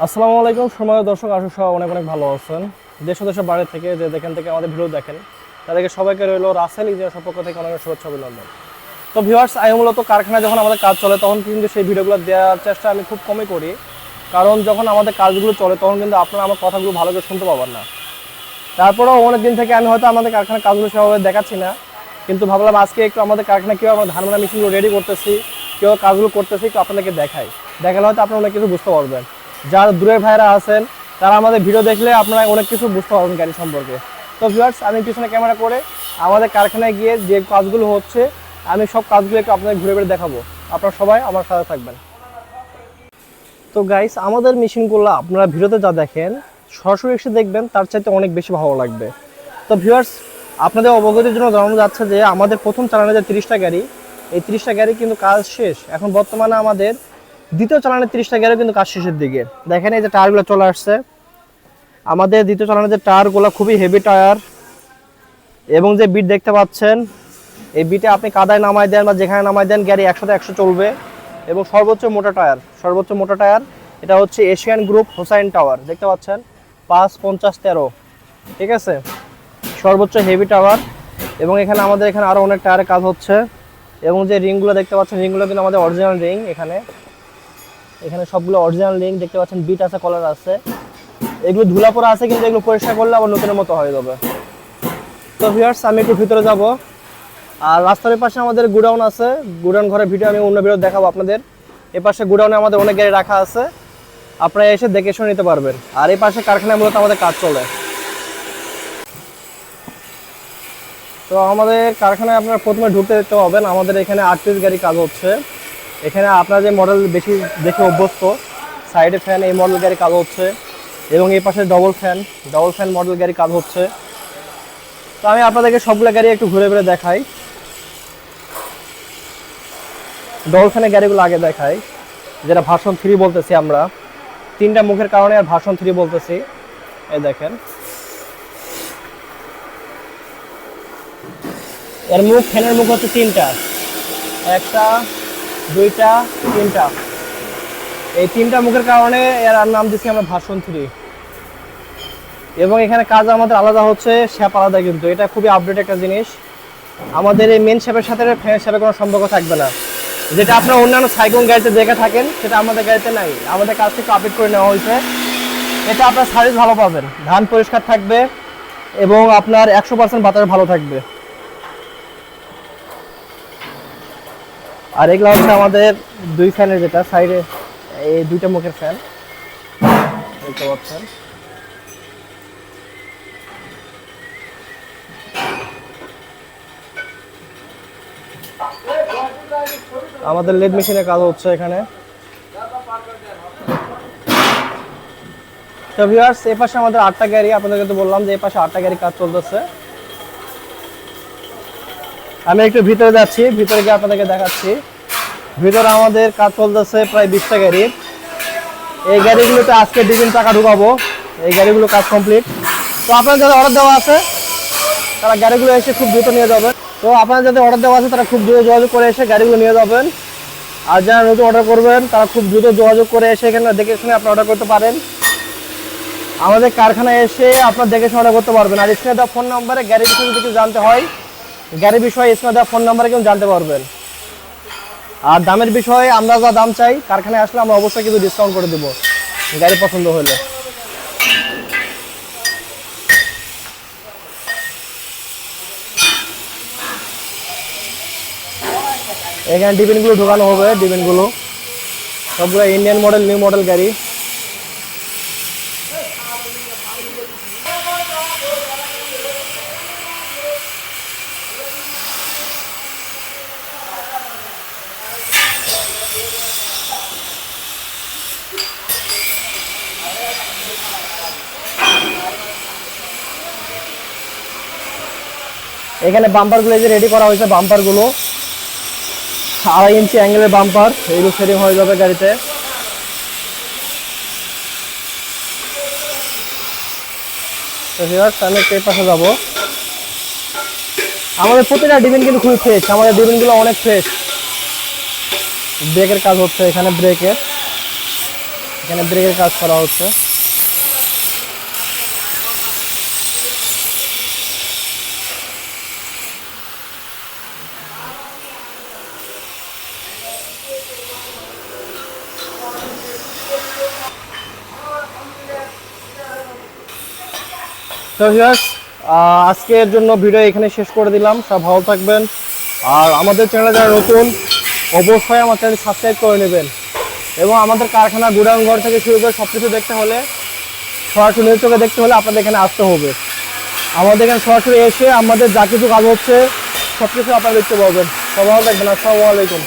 আসসালামু আলাইকুম সময় দর্শক, আশু সহ অনেক অনেক ভালো আছেন। দেশ দেশের বাইরে থেকে যে যেখান থেকে আমাদের ভিডিও দেখেন, তাদেরকে সবাইকে রইল রাসেল ইঞ্জিনিয়ার পক্ষ থেকে অনেক শুভেচ্ছা অভিনন্দন। তো ভিউয়ার্স আমি মূলত কারখানায় যখন আমাদের কাজ চলে, তখন কিন্তু সেই ভিডিওগুলো দেওয়ার চেষ্টা আমি খুব কমই করি। কারণ যখন আমাদের কাজগুলো চলে, তখন কিন্তু আপনারা আমার কথাগুলো ভালো করে শুনতে পাবেন না। তারপরেও অনেক দিন থেকে আমি হয়তো আমাদের কারখানার কাজগুলো সেভাবে দেখাচ্ছি না, কিন্তু ভাবলাম আজকে একটু আমাদের কারখানা কীভাবে আমরা ধান মানা মেশিনগুলো রেডি করতেছি, কীভাবে কাজগুলো করতেছি, একটু আপনাদেরকে দেখাই। দেখালে হয়তো আপনারা অনেক কিছু বুঝতে পারবেন। যারা দূরের ভাইরা আছেন, তারা আমাদের ভিডিও দেখলে আপনারা অনেক কিছু বুঝতে পারবেন গাড়ি সম্পর্কে। তো ভিউয়ার্স আমি পিছনে ক্যামেরা করে আমাদের কারখানায় গিয়ে যে কাজগুলো হচ্ছে, আমি সব কাজগুলো একটু আপনাদের ঘুরে ঘুরে দেখাবো। আপনারা সবাই আমার সাথে থাকবেন। তো গাইস আমাদের মেশিনগুলো আপনারা ভিডিওতে যা দেখেন, সরাসরি এসে দেখবেন, তার চাইতে অনেক বেশি ভালো লাগবে। তো ভিউয়ার্স আপনাদের অবগতির জন্য জানানো যাচ্ছে যে আমাদের প্রথম চালানো যে তিরিশটা গাড়ি, এই তিরিশটা গাড়ি কিন্তু কাজ শেষ। এখন বর্তমানে আমাদের দ্বিতীয় চালানের তিরিশটা গাড়ি কিন্তু কাজ শেষের দিকে। দেখেন এই যে টায়ারগুলো চলে আসছে। আমাদের দ্বিতীয় চালানের যে টায়ারগুলো খুবই হেভি টায়ার, এবং যে বিট দেখতে পাচ্ছেন, এই বিটে আপনি কাদায় নামাই দেন বা যেখানে নামাই দেন গাড়ি একশোতে একশো চলবে। এবং সর্বোচ্চ মোটা টায়ার, সর্বোচ্চ মোটা টায়ার, এটা হচ্ছে এশিয়ান গ্রুপ হোসাইন টাওয়ার, দেখতে পাচ্ছেন? পাঁচ, পঞ্চাশ, তেরো। ঠিক আছে? সর্বোচ্চ হেভি টাওয়ার, এবং এখানে আমাদের এখানে আরও অনেক টায়ারের কাজ হচ্ছে। এবং যে রিংগুলো দেখতে পাচ্ছেন, রিংগুলো কিন্তু আমাদের অরিজিনাল রিং এখানে। এখানে সবগুলো অরিজিনাল লিঙ্ক দেখতে পাচ্ছেন বিট আছে কলার আছে। এগুলো ধুলা পড়া আছে, কিন্তু এগুলো পরিষ্কার করলে আবার নতুনের মতো হয়ে যাবে। তো ভিউয়ার্স আমি একটু ভিতরে যাব। আর রাস্তার পাশে আমাদের গুডাউন আছে। গুডাউন ঘরের ভিডিও আমি অন্য ভিডিও দেখাবো আপনাদের। এ পাশে গুডাউনে আমাদের অনেক গাড়ি রাখা আছে। আপনারা এসে দেখে শুনে নিতে পারবেন। আর এই পাশে কারখানায় মূলত আমাদের কাজ চলে। তো আমাদের কারখানায় আপনার প্রথমে ঢুকতে দেখতে পাবেন আমাদের এখানে আটত্রিশ গাড়ি কাজ হচ্ছে। এখানে আপনার যে মডেল বেশি দেখে অভ্যস্ত সাইডে ফ্যান এই মডেল গাড়ি কাজ হচ্ছে, এবং এই পাশে double fan double fan model গাড়ি কাজ হচ্ছে। তো আমি আপনাদেরকে সবগুলো গাড়ি একটু ঘুরে ঘুরে দেখাই। ডবল ফ্যানের গাড়িগুলো আগে দেখাই, যেটা ভার্সন থ্রি বলতেছি আমরা। তিনটা মুখের কারণে আর ভার্সন থ্রি বলতেছি। এই দেখেন। এর মুখ ফ্যানের মুখ হচ্ছে তিনটা। একটা দুইটা, তিনটা। এই তিনটা মুখের কারণে এর নাম দিচ্ছি আমরা ভার্সন থ্রি এবং এখানে কাজ আমাদের আলাদা হচ্ছে শ্যাপ আলাদা কিন্তু। এটা খুবই আপডেট একটা জিনিস। আমাদের এই মেন শ্যাপের সাথে ফ্যানের শ্যাপের কোনো সম্পর্ক থাকবে না। যেটা আপনার অন্যান্য সাইকন গাড়িতে দেখে থাকেন, সেটা আমাদের গাড়িতে নাই। আমাদের কাছ থেকে আপডেট করে নেওয়া হয়েছে। এটা আপনার সার্ভিস ভালো পাবেন। ধান পরিষ্কার থাকবে এবং আপনার একশো পার্সেন্ট বাতাস ভালো থাকবে। আর এগুলো হচ্ছে আমাদের দুই ফ্যানের যেটা, সাইডে এই দুইটা মুখের ফ্যান। দেখতে পাচ্ছেন আমাদের লেড মেশিনে কাজ হচ্ছে এখানে। তো ভিউয়ার্স এই পাশে আমাদের আটটা গাড়ি, আপনাদেরকে তো বললাম যে এই পাশে আটটা গাড়ি কাজ চলতেছে। আমি একটু ভিতরে যাচ্ছি, ভিতরে গিয়ে আপনাদেরকে দেখাচ্ছি। ভিতরে আমাদের কাজ চলতেছে প্রায় বিশটা গাড়ি এই গাড়িগুলোতে আজকে ডিবিন টাকা ঢুকাবো। এই গাড়িগুলো কাজ কমপ্লিট। তো আপনার যাদের অর্ডার দেওয়া আছে, তারা গাড়িগুলো এসে খুব দ্রুত নিয়ে যাবেন। তো আপনার যাদের অর্ডার দেওয়া আছে, তারা খুব দ্রুত যোগাযোগ করে এসে গাড়িগুলো নিয়ে যাবেন। আর যারা নতুন অর্ডার করবেন, তারা খুব দ্রুত যোগাযোগ করে এসে এখানে দেখে শুনে আপনি অর্ডার করতে পারেন। আমাদের কারখানায় এসে আপনার দেখে শুনে অর্ডার করতে পারবেন। আর স্ক্রিনে দেওয়া ফোন নম্বরে গাড়ির যদি কিছু জানতে হয়। গাড়ির বিষয়ে স্ক্রিনে দেওয়া ফোন নম্বরে কিন্তু জানতে পারবেন। আর দামের বিষয়ে আমরা যা দাম চাই, কারখানায় আসলে আমরা অবশ্যই কিন্তু ডিসকাউন্ট করে দেবো। গাড়ি পছন্দ হলে। এখানে ডিবিনগুলো ঢোকানো হবে ডিবিনগুলো সবগুলো ইন্ডিয়ান মডেল নিউ মডেল গাড়ি। এখানে বাম্পারগুলো যে রেডি করা হয়েছে বাম্পারগুলো আড়াই ইঞ্চি অ্যাঙ্গেলের বাম্পার এইগুলো সেটিং হয়ে যাবে গাড়িতে। পাশে যাব। আমাদের প্রতিটা ডিবিন কিন্তু খুবই ফ্রেশ আমাদের ডিবিনগুলো অনেক ফ্রেশ ব্রেকের কাজ হচ্ছে, এখানে ব্রেকের। এখানে ব্রেকের কাজ করা হচ্ছে। আজকের জন্য ভিডিও এখানে শেষ করে দিলাম। সব ভালো থাকবেন। আর আমাদের চ্যানেলে যারা নতুন, অবশ্যই আমার চ্যানেল সাবস্ক্রাইব করে নেবেন। এবং আমাদের কারখানা গুডাউন ঘর থেকে শুরু করে সব কিছু দেখতে হলে, সরাসরি চোখে দেখতে হলে আপনাদের এখানে আসতে হবে। আমাদের এখানে সরাসরি এসে আমাদের যা কিছু কাজ হচ্ছে সব কিছু আপনারা দেখতে পাবেন। সব ভালো থাকবেন। আসসালামু আলাইকুম।